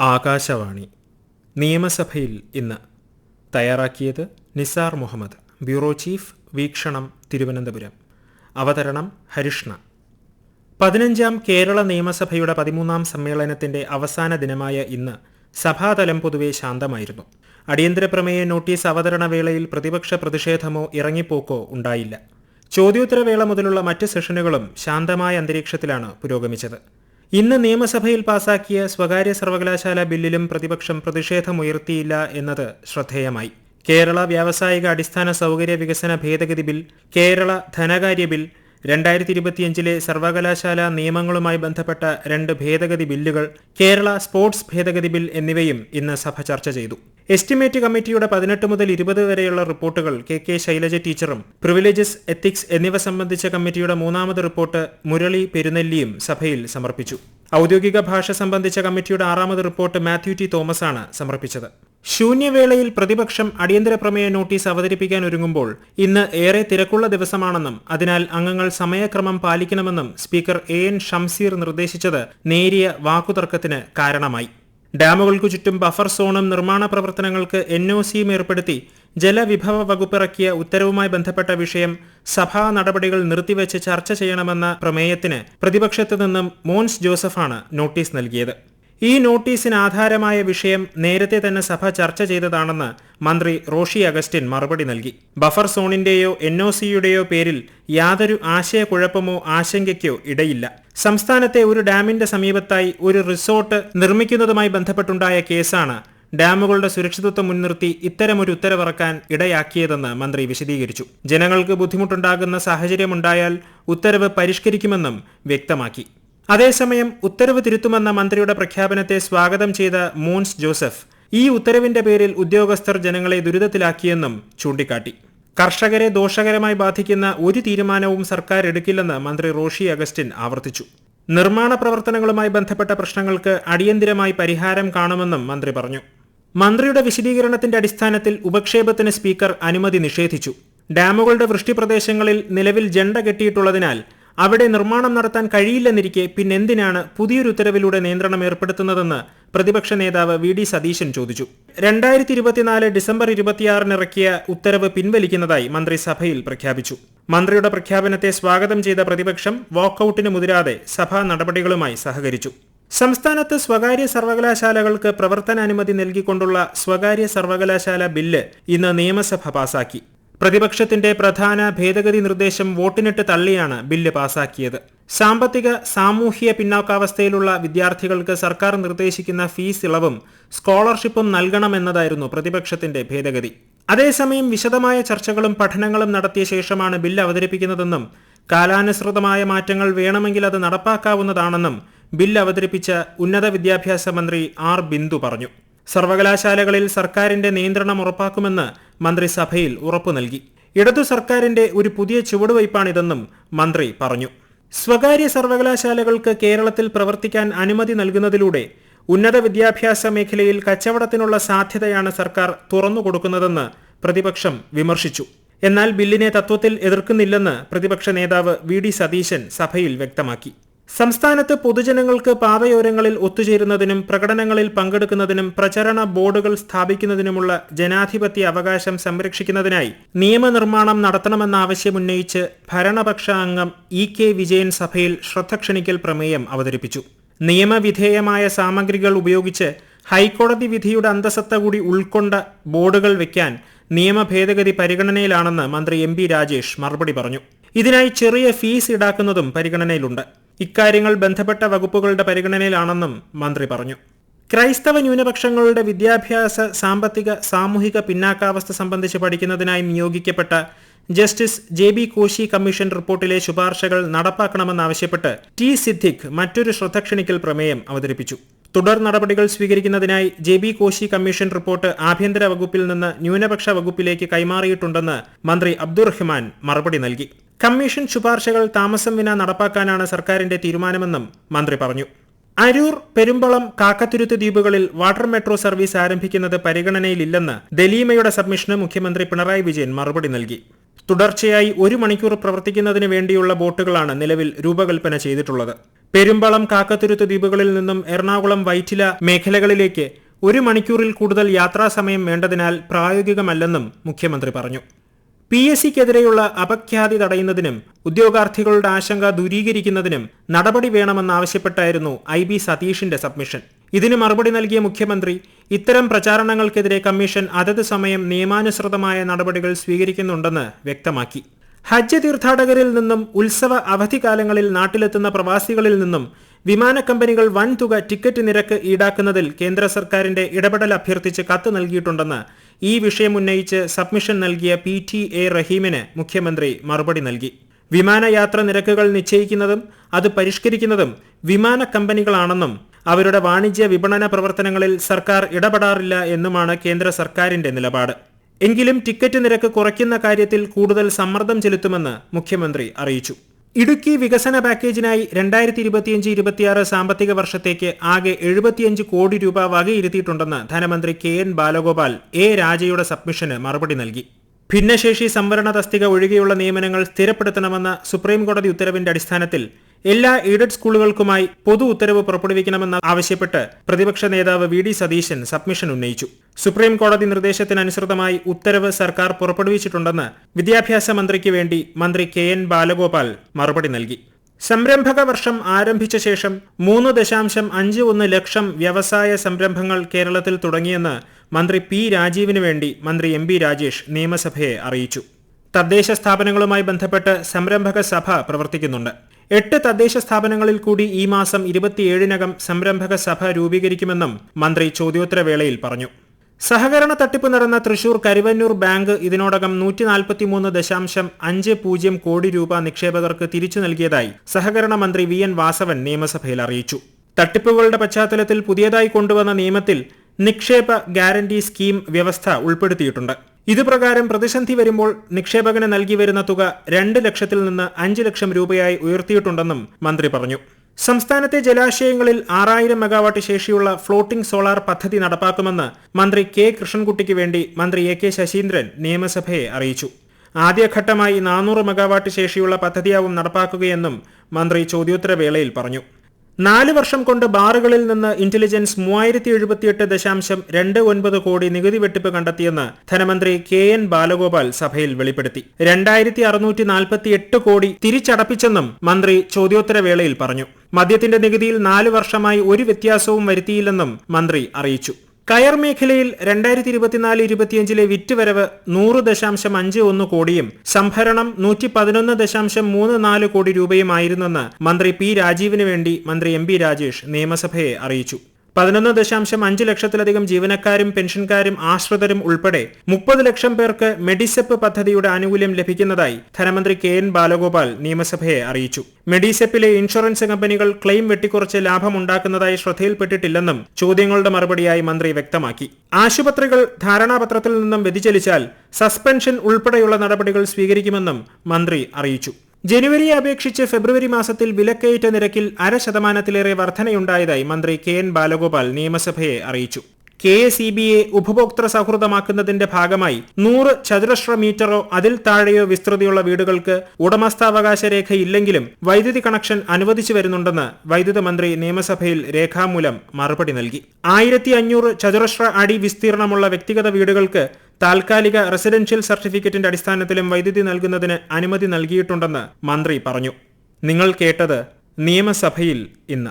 ആകാശവാണി. നിയമസഭയിൽ ഇന്ന് തയ്യാറാക്കിയത് നിസാർ മുഹമ്മദ്. ബ്യൂറോ ചീഫ് വീക്ഷണം തിരുവനന്തപുരം. അവതരണം ഹരിഷ്ണ. പതിനഞ്ചാം കേരള നിയമസഭയുടെ പതിമൂന്നാം സമ്മേളനത്തിന്റെ അവസാന ദിനമായ ഇന്ന് സഭാതലം പൊതുവെ ശാന്തമായിരുന്നു. അടിയന്തര പ്രമേയ നോട്ടീസ് അവതരണ വേളയിൽ പ്രതിപക്ഷ പ്രതിഷേധമോ ഇറങ്ങിപ്പോക്കോ ഉണ്ടായില്ല. ചോദ്യോത്തരവേള മുതലുള്ള മറ്റ് സെഷനുകളും ശാന്തമായ അന്തരീക്ഷത്തിലാണ് പുരോഗമിച്ചത്. ഇന്ന് നിയമസഭയിൽ പാസാക്കിയ സ്വകാര്യ സർവകലാശാല ബില്ലിലും പ്രതിപക്ഷം പ്രതിഷേധമുയർത്തിയില്ല എന്നത് ശ്രദ്ധേയമായി. കേരള വ്യാവസായിക അടിസ്ഥാന സൗകര്യ വികസന ഭേദഗതി ബിൽ കേരള ധനകാര്യ ബിൽ രണ്ടായിരത്തി ഇരുപത്തിയഞ്ചിലെ സർവകലാശാല നിയമങ്ങളുമായി ബന്ധപ്പെട്ട രണ്ട് ഭേദഗതി ബില്ലുകൾ കേരള സ്പോർട്സ് ഭേദഗതി ബിൽ എന്നിവയും ഇന്ന് സഭ ചർച്ച ചെയ്തു. എസ്റ്റിമേറ്റ് കമ്മിറ്റിയുടെ പതിനെട്ട് മുതൽ ഇരുപത് വരെയുള്ള റിപ്പോർട്ടുകൾ കെ കെ ശൈലജ ടീച്ചറും പ്രിവിലേജസ് എത്തിക്സ് എന്നിവ സംബന്ധിച്ച കമ്മിറ്റിയുടെ മൂന്നാമത് റിപ്പോർട്ട് മുരളി പെരുനെല്ലിയും സഭയിൽ സമർപ്പിച്ചു. ഔദ്യോഗിക ഭാഷ സംബന്ധിച്ച കമ്മിറ്റിയുടെ ആറാമത് റിപ്പോർട്ട് മാത്യു ടി തോമസാണ് സമർപ്പിച്ചത്. ശൂന്യവേളയിൽ പ്രതിപക്ഷം അടിയന്തര പ്രമേയ നോട്ടീസ് അവതരിപ്പിക്കാൻ ഒരുങ്ങുമ്പോൾ ഇന്ന് ഏറെ തിരക്കുള്ള ദിവസമാണെന്നും അതിനാൽ അംഗങ്ങൾ സമയക്രമം പാലിക്കണമെന്നും സ്പീക്കർ എ എൻ ഷംസീർ നിർദ്ദേശിച്ചത് നേരിയ വാക്കുതർക്കത്തിന് കാരണമായി. ഡാമുകൾക്കു ചുറ്റും ബഫർ സോണും നിർമ്മാണ പ്രവർത്തനങ്ങൾക്ക് എൻ ഒ സിയും ഏർപ്പെടുത്തി ജലവിഭവ വകുപ്പിറക്കിയ ഉത്തരവുമായി ബന്ധപ്പെട്ട വിഷയം സഭാ നടപടികൾ നിർത്തിവെച്ച് ചർച്ച ചെയ്യണമെന്ന പ്രമേയത്തിന് പ്രതിപക്ഷത്തു നിന്നും മോൻസ് ജോസഫാണ് നോട്ടീസ് നൽകിയത്. ഈ നോട്ടീസിന് ആധാരമായ വിഷയം നേരത്തെ തന്നെ സഭ ചർച്ച ചെയ്തതാണെന്ന് മന്ത്രി റോഷി അഗസ്റ്റിൻ മറുപടി നൽകി. ബഫർ സോണിന്റെയോ എൻ ഒ സിയുടെയോ പേരിൽ യാതൊരു ആശയക്കുഴപ്പമോ ആശങ്കയ്ക്കോ ഇടയില്ല. സംസ്ഥാനത്തെ ഒരു ഡാമിന്റെ സമീപത്തായി ഒരു റിസോർട്ട് നിർമ്മിക്കുന്നതുമായി ബന്ധപ്പെട്ടുണ്ടായ കേസാണ് ഡാമുകളുടെ സുരക്ഷിതത്വം മുൻനിർത്തി ഇത്തരമൊരു ഉത്തരവിറക്കാൻ ഇടയാക്കിയതെന്ന് മന്ത്രി വിശദീകരിച്ചു. ജനങ്ങൾക്ക് ബുദ്ധിമുട്ടുണ്ടാകുന്ന സാഹചര്യമുണ്ടായാൽ ഉത്തരവ് പരിഷ്കരിക്കുമെന്നും വ്യക്തമാക്കി. അതേസമയം ഉത്തരവ് തിരുത്തുമെന്ന മന്ത്രിയുടെ പ്രഖ്യാപനത്തെ സ്വാഗതം ചെയ്ത മൂൻസ് ജോസഫ് ഈ ഉത്തരവിന്റെ പേരിൽ ഉദ്യോഗസ്ഥർ ജനങ്ങളെ ദുരിതത്തിലാക്കിയെന്നും ചൂണ്ടിക്കാട്ടി. കർഷകരെ ദോഷകരമായി ബാധിക്കുന്ന ഒരു തീരുമാനവും സർക്കാർ എടുക്കില്ലെന്ന് മന്ത്രി റോഷി അഗസ്റ്റിൻ ആവർത്തിച്ചു. നിർമ്മാണ പ്രവർത്തനങ്ങളുമായി ബന്ധപ്പെട്ട പ്രശ്നങ്ങൾക്ക് അടിയന്തിരമായി പരിഹാരം കാണുമെന്നും മന്ത്രി പറഞ്ഞു. മന്ത്രിയുടെ വിശദീകരണത്തിന്റെ അടിസ്ഥാനത്തിൽ ഉപക്ഷേപത്തിന് സ്പീക്കർ അനുമതി നിഷേധിച്ചു. ഡാമുകളുടെ വൃഷ്ടിപ്രദേശങ്ങളിൽ നിലവിൽ ജണ്ട കെട്ടിയിട്ടുള്ളതിനാൽ അവിടെ നിർമ്മാണം നടത്താൻ കഴിയില്ലെന്നിരിക്കെ പിന്നെന്തിനാണ് പുതിയൊരു ഉത്തരവിലൂടെ നിയന്ത്രണം ഏർപ്പെടുത്തുന്നതെന്ന് പ്രതിപക്ഷ നേതാവ് വി ഡി സതീശൻ ചോദിച്ചു. രണ്ടായിരത്തി ഇരുപത്തിനാല് ഡിസംബർ ഇരുപത്തിയാറിന് ഇറക്കിയ ഉത്തരവ് പിൻവലിക്കുന്നതായി മന്ത്രി സഭയിൽ പ്രഖ്യാപിച്ചു. മന്ത്രിയുടെ പ്രഖ്യാപനത്തെ സ്വാഗതം ചെയ്ത പ്രതിപക്ഷം വാക്കൌട്ടിന് മുതിരാതെ സഭാ നടപടികളുമായി സഹകരിച്ചു. സംസ്ഥാനത്ത് സ്വകാര്യ സർവകലാശാലകൾക്ക് പ്രവർത്തനാനുമതി നൽകിക്കൊണ്ടുള്ള സ്വകാര്യ സർവകലാശാല ബില്ല് ഇന്ന് നിയമസഭ പാസാക്കി. പ്രതിപക്ഷത്തിന്റെ പ്രധാന ഭേദഗതി നിർദ്ദേശം വോട്ടിനിട്ട് തള്ളിയാണ് ബില്ല് പാസാക്കിയത്. സാമ്പത്തിക സാമൂഹ്യ പിന്നാക്കാവസ്ഥയിലുള്ള വിദ്യാർത്ഥികൾക്ക് സർക്കാർ നിർദ്ദേശിക്കുന്ന ഫീസ് ഇളവും സ്കോളർഷിപ്പും നൽകണമെന്നതായിരുന്നു പ്രതിപക്ഷത്തിന്റെ ഭേദഗതി. അതേസമയം വിശദമായ ചർച്ചകളും പഠനങ്ങളും നടത്തിയ ശേഷമാണ് ബില്ല് അവതരിപ്പിക്കുന്നതെന്നും കാലാനുസൃതമായ മാറ്റങ്ങൾ വേണമെങ്കിൽ അത് നടപ്പാക്കാവുന്നതാണെന്നും ബില്ല് അവതരിപ്പിച്ച ഉന്നത വിദ്യാഭ്യാസ മന്ത്രി ആർ ബിന്ദു പറഞ്ഞു. സർവകലാശാലകളിൽ സർക്കാരിന്റെ നിയന്ത്രണം ഉറപ്പാക്കുമെന്ന് മന്ത്രി സഭയിൽ ഉറപ്പു നൽകി. ഇടതു സർക്കാരിന്റെ ഒരു പുതിയ ചുവടുവയ്പാണിതെന്നും മന്ത്രി പറഞ്ഞു. സ്വകാര്യ സർവകലാശാലകൾക്ക് കേരളത്തിൽ പ്രവർത്തിക്കാൻ അനുമതി നൽകുന്നതിലൂടെ ഉന്നത വിദ്യാഭ്യാസ മേഖലയിൽ കച്ചവടത്തിനുള്ള സാധ്യതയാണ് സർക്കാർ തുറന്നുകൊടുക്കുന്നതെന്ന് പ്രതിപക്ഷം വിമർശിച്ചു. എന്നാൽ ബില്ലിനെ തത്വത്തിൽ എതിർക്കുന്നില്ലെന്ന് പ്രതിപക്ഷ നേതാവ് വി ഡി സതീശൻ സഭയിൽ വ്യക്തമാക്കി. സംസ്ഥാനത്ത് പൊതുജനങ്ങൾക്ക് പാതയോരങ്ങളിൽ ഒത്തുചേരുന്നതിനും പ്രകടനങ്ങളിൽ പങ്കെടുക്കുന്നതിനും പ്രചരണ ബോർഡുകൾ സ്ഥാപിക്കുന്നതിനുമുള്ള ജനാധിപത്യ അവകാശം സംരക്ഷിക്കുന്നതിനായി നിയമനിർമ്മാണം നടത്തണമെന്ന ആവശ്യമുന്നയിച്ച് ഭരണപക്ഷ അംഗം ഇ കെ വിജയൻ സഭയിൽ ശ്രദ്ധ ക്ഷണിക്കൽ പ്രമേയം അവതരിപ്പിച്ചു. നിയമവിധേയമായ സാമഗ്രികൾ ഉപയോഗിച്ച് ഹൈക്കോടതി വിധിയുടെ അന്തസത്ത കൂടി ഉൾക്കൊണ്ട ബോർഡുകൾ വയ്ക്കാൻ നിയമ ഭേദഗതി പരിഗണനയിലാണെന്ന് മന്ത്രി എം രാജേഷ് മറുപടി പറഞ്ഞു. ഇതിനായി ചെറിയ ഫീസ് ഈടാക്കുന്നതും പരിഗണനയിലുണ്ട്. ഇക്കാര്യങ്ങൾ ബന്ധപ്പെട്ട വകുപ്പുകളുടെ പരിഗണനയിലാണെന്നും മന്ത്രി പറഞ്ഞു. ക്രൈസ്തവ ന്യൂനപക്ഷങ്ങളുടെ വിദ്യാഭ്യാസ സാമ്പത്തിക സാമൂഹിക പിന്നാക്കാവസ്ഥ സംബന്ധിച്ച് പഠിക്കുന്നതിനായി നിയോഗിക്കപ്പെട്ട justice J B Koshy commission റിപ്പോർട്ടിലെ ശുപാർശകൾ നടപ്പാക്കണമെന്നാവശ്യപ്പെട്ട് ടി സിദ്ദിഖ് മറ്റൊരു ശ്രദ്ധക്ഷണിക്കൽ പ്രമേയം അവതരിപ്പിച്ചു. തുടർ നടപടികൾ സ്വീകരിക്കുന്നതിനായി J B Koshy commission report ആഭ്യന്തര വകുപ്പിൽ നിന്ന് ന്യൂനപക്ഷ വകുപ്പിലേക്ക് കൈമാറിയിട്ടുണ്ടെന്ന് മന്ത്രി അബ്ദുറഹ്മാൻ മറുപടി നൽകി. കമ്മീഷൻ ശുപാർശകൾ താമസം വിന നടപ്പാക്കാനാണ് സർക്കാരിന്റെ തീരുമാനമെന്നും മന്ത്രി പറഞ്ഞു. അരൂർ പെരുമ്പളം കാക്കത്തുരുത്ത് ദ്വീപുകളിൽ വാട്ടർ മെട്രോ സർവീസ് ആരംഭിക്കുന്നത് പരിഗണനയിലില്ലെന്ന് ദലീമയുടെ സബ്മിഷന് മുഖ്യമന്ത്രി പിണറായി വിജയൻ മറുപടി നൽകി. തുടർച്ചയായി ഒരു മണിക്കൂർ പ്രവർത്തിക്കുന്നതിന് വേണ്ടിയുള്ള ബോട്ടുകളാണ് നിലവിൽ രൂപകൽപ്പന ചെയ്തിട്ടുള്ളത്. പെരുമ്പളം കാക്കത്തുരുത്ത് ദ്വീപുകളിൽ നിന്നും എറണാകുളം വൈറ്റില മേഖലകളിലേക്ക് ഒരു മണിക്കൂറിൽ കൂടുതൽ യാത്രാസമയം വേണ്ടതിനാൽ പ്രായോഗികമല്ലെന്നും മുഖ്യമന്ത്രി പറഞ്ഞു. പി എസ് സിക്കെതിരെയുള്ള അപഖ്യാതി തടയുന്നതിനും ഉദ്യോഗാർത്ഥികളുടെ ആശങ്ക ദൂരീകരിക്കുന്നതിനും നടപടി വേണമെന്നാവശ്യപ്പെട്ടായിരുന്നു ഐ ബി സതീഷിന്റെ സബ്മിഷൻ. ഇതിന് മറുപടി നൽകിയ മുഖ്യമന്ത്രി ഇത്തരം പ്രചാരണങ്ങൾക്കെതിരെ കമ്മീഷൻ അതത് സമയം നിയമാനുസൃതമായ നടപടികൾ സ്വീകരിക്കുന്നുണ്ടെന്ന് വ്യക്തമാക്കി. ഹജ്ജ് തീർത്ഥാടകരിൽ നിന്നും ഉത്സവ അവധിക്കാലങ്ങളിൽ നാട്ടിലെത്തുന്ന പ്രവാസികളിൽ നിന്നും വിമാന കമ്പനികൾ വൻതുക ടിക്കറ്റ് നിരക്ക് ഈടാക്കുന്നതിൽ കേന്ദ്ര സർക്കാരിന്റെ ഇടപെടൽ അഭ്യർത്ഥിച്ച് കത്ത് നൽകിയിട്ടുണ്ടെന്ന് ഈ വിഷയം ഉന്നയിച്ച് സബ്മിഷൻ നൽകിയ പി ടി എ റഹീമിന് മുഖ്യമന്ത്രി മറുപടി നൽകി. വിമാനയാത്ര നിരക്കുകൾ നിശ്ചയിക്കുന്നതും അത് പരിഷ്കരിക്കുന്നതും വിമാന കമ്പനികളാണെന്നും അവരുടെ വാണിജ്യ വിപണന പ്രവർത്തനങ്ങളിൽ സർക്കാർ ഇടപെടാറില്ല എന്നുമാണ് കേന്ദ്ര സർക്കാരിന്റെ നിലപാട്. എങ്കിലും ടിക്കറ്റ് നിരക്ക് കുറയ്ക്കുന്ന കാര്യത്തിൽ കൂടുതൽ സമ്മർദ്ദം ചെലുത്തുമെന്ന് മുഖ്യമന്ത്രി അറിയിച്ചു. ഇടുക്കി വികസന പാക്കേജിനായി രണ്ടായിരത്തി ഇരുപത്തിയഞ്ച് ഇരുപത്തിയാറ് സാമ്പത്തിക വർഷത്തേക്ക് ആകെ എഴുപത്തിയഞ്ച് കോടി രൂപ വകയിരുത്തിയിട്ടുണ്ടെന്ന് ധനമന്ത്രി കെ എൻ ബാലഗോപാൽ എ രാജയുടെ സബ്മിഷന് മറുപടി നൽകി. ഭിന്നശേഷി സംവരണ തസ്തിക ഒഴികെയുള്ള നിയമനങ്ങൾ സ്ഥിരപ്പെടുത്തണമെന്ന സുപ്രീംകോടതി ഉത്തരവിന്റെ അടിസ്ഥാനത്തിൽ എല്ലാ എയ്ഡഡ് സ്കൂളുകൾക്കുമായി പൊതു ഉത്തരവ് പുറപ്പെടുവിക്കണമെന്ന് ആവശ്യപ്പെട്ട് പ്രതിപക്ഷ നേതാവ് വി ഡി സതീശൻ സബ്മിഷൻ ഉന്നയിച്ചു. സുപ്രീം കോടതി നിർദ്ദേശത്തിനനുസൃതമായി ഉത്തരവ് സർക്കാർ പുറപ്പെടുവിച്ചിട്ടുണ്ടെന്ന് വിദ്യാഭ്യാസ മന്ത്രിക്ക് വേണ്ടി മന്ത്രി കെ എൻ ബാലഗോപാൽ മറുപടി നൽകി. സംരംഭക വർഷം ആരംഭിച്ച ശേഷം മൂന്ന് ദശാംശം അഞ്ച് ഒന്ന് ലക്ഷം വ്യവസായ സംരംഭങ്ങൾ കേരളത്തിൽ തുടങ്ങിയെന്ന് മന്ത്രി പി രാജീവിനു വേണ്ടി മന്ത്രി എം ബി രാജേഷ് നിയമസഭയെ അറിയിച്ചു. തദ്ദേശ സ്ഥാപനങ്ങളുമായി ബന്ധപ്പെട്ട് സംരംഭക സഭ പ്രവർത്തിക്കുന്നുണ്ട്. എട്ട് തദ്ദേശ സ്ഥാപനങ്ങളിൽ കൂടി ഈ മാസം ഇരുപത്തിയേഴിനകം സംരംഭക സഭ രൂപീകരിക്കുമെന്നും മന്ത്രി ചോദ്യോത്തരവേളയിൽ പറഞ്ഞു. സഹകരണ തട്ടിപ്പ് നടന്ന തൃശൂർ കരുവന്നൂർ ബാങ്ക് ഇതിനോടകം നൂറ്റി നാൽപ്പത്തിമൂന്ന് ദശാംശം അഞ്ച് പൂജ്യം കോടി രൂപ നിക്ഷേപകർക്ക് തിരിച്ചു നൽകിയതായി സഹകരണ മന്ത്രി വി എൻ വാസവൻ നിയമസഭയിൽ അറിയിച്ചു. തട്ടിപ്പുകളുടെ പശ്ചാത്തലത്തിൽ പുതിയതായി കൊണ്ടുവന്ന നിയമത്തിൽ നിക്ഷേപ ഗ്യാരണ്ടി സ്കീം വ്യവസ്ഥ ഉൾപ്പെടുത്തിയിട്ടുണ്ട്. ഇതുപ്രകാരം പ്രതിസന്ധി വരുമ്പോൾ നിക്ഷേപകന് നൽകി വരുന്ന തുക രണ്ട് ലക്ഷത്തിൽ നിന്ന് അഞ്ച് ലക്ഷം രൂപയായി ഉയർത്തിയിട്ടുണ്ടെന്നും മന്ത്രി പറഞ്ഞു. സംസ്ഥാനത്തെ ജലാശയങ്ങളിൽ ആറായിരം മെഗാവാട്ട് ശേഷിയുള്ള ഫ്ലോട്ടിംഗ് സോളാർ പദ്ധതി നടപ്പാക്കുമെന്ന് മന്ത്രി കെ കൃഷ്ണൻകുട്ടിക്ക് വേണ്ടി മന്ത്രി എ കെ ശശീന്ദ്രൻ നിയമസഭയെ അറിയിച്ചു. ആദ്യഘട്ടമായി നാനൂറ് മെഗാവാട്ട് ശേഷിയുള്ള പദ്ധതിയാവും നടപ്പാക്കുകയെന്നും മന്ത്രി ചോദ്യോത്തരവേളയിൽ പറഞ്ഞു. നാല് വർഷം കൊണ്ട് ബാറുകളിൽ നിന്ന് ഇന്റലിജൻസ് മൂവായിരത്തി എഴുപത്തിയെട്ട് ദശാംശം രണ്ട് ഒൻപത് കോടി നികുതി വെട്ടിപ്പ് കണ്ടെത്തിയെന്ന് ധനമന്ത്രി കെ എൻ ബാലഗോപാൽ സഭയിൽ വെളിപ്പെടുത്തി. രണ്ടായിരത്തി അറുന്നൂറ്റി നാൽപ്പത്തി എട്ട് കോടി തിരിച്ചടപ്പിച്ചെന്നും മന്ത്രി ചോദ്യോത്തരവേളയിൽ പറഞ്ഞു. മദ്യത്തിന്റെ നികുതിയിൽ നാല് വർഷമായി ഒരു വ്യത്യാസവും വരുത്തിയില്ലെന്നും മന്ത്രി അറിയിച്ചു. കയർ മേഖലയിൽ രണ്ടായിരത്തി ഇരുപത്തിനാല് ഇരുപത്തിയഞ്ചിലെ വിറ്റുവരവ് നൂറ് ദശാംശം അഞ്ച് ഒന്ന് കോടിയും സംഭരണം നൂറ്റി പതിനൊന്ന് ദശാംശം മൂന്ന് നാല് കോടി രൂപയുമായിരുന്നെന്ന് മന്ത്രി പി രാജീവിന് വേണ്ടി മന്ത്രി എം പി രാജേഷ് നിയമസഭയെ അറിയിച്ചു. പതിനൊന്ന് ദശാംശം അഞ്ച് ലക്ഷത്തിലധികം ജീവനക്കാരും പെൻഷൻകാരും ആശ്രിതരും ഉൾപ്പെടെ മുപ്പത് ലക്ഷം പേർക്ക് മെഡിസെപ്പ് പദ്ധതിയുടെ ആനുകൂല്യം ലഭിക്കുന്നതായി ധനമന്ത്രി കെ എൻ ബാലഗോപാൽ നിയമസഭയെ അറിയിച്ചു. മെഡിസെപ്പിലെ ഇൻഷുറൻസ് കമ്പനികൾ ക്ലെയിം വെട്ടിക്കുറച്ച് ലാഭമുണ്ടാക്കുന്നതായി ശ്രദ്ധയിൽപ്പെട്ടിട്ടില്ലെന്നും ചോദ്യങ്ങളുടെ മറുപടിയായി മന്ത്രി വ്യക്തമാക്കി. ആശുപത്രികൾ ധാരണാപത്രത്തിൽ നിന്നും വ്യതിചലിച്ചാൽ സസ്പെൻഷൻ ഉൾപ്പെടെയുള്ള നടപടികൾ സ്വീകരിക്കുമെന്നും മന്ത്രി അറിയിച്ചു. ജനുവരിയെ അപേക്ഷിച്ച് ഫെബ്രുവരി മാസത്തിൽ വിലക്കയറ്റ നിരക്കിൽ അര ശതമാനത്തിലേറെ വർധനയുണ്ടായതായി മന്ത്രി കെ എൻ ബാലഗോപാൽ നിയമസഭയെ അറിയിച്ചു. കെ എസ് ഇ ബിയെ ഉപഭോക്തൃ സൗഹൃദമാക്കുന്നതിന്റെ ഭാഗമായി നൂറ് ചതുരശ്ര മീറ്ററോ അതിൽ താഴെയോ വിസ്തൃതിയുള്ള വീടുകൾക്ക് ഉടമസ്ഥാവകാശ രേഖയില്ലെങ്കിലും വൈദ്യുതി കണക്ഷൻ അനുവദിച്ചു വരുന്നുണ്ടെന്ന് വൈദ്യുത മന്ത്രി നിയമസഭയിൽ രേഖാമൂലം മറുപടി നൽകി. ആയിരത്തി ചതുരശ്ര അടി വിസ്തീർണമുള്ള വ്യക്തിഗത വീടുകൾക്ക് താൽക്കാലിക റെസിഡൻഷ്യൽ സർട്ടിഫിക്കറ്റിന്റെ അടിസ്ഥാനത്തിലും വൈദ്യുതി നൽകുന്നതിന് അനുമതി നൽകിയിട്ടുണ്ടെന്ന് മന്ത്രി പറഞ്ഞു. നിങ്ങൾ കേട്ടത് നിയമസഭയിൽ ഇന്ന്.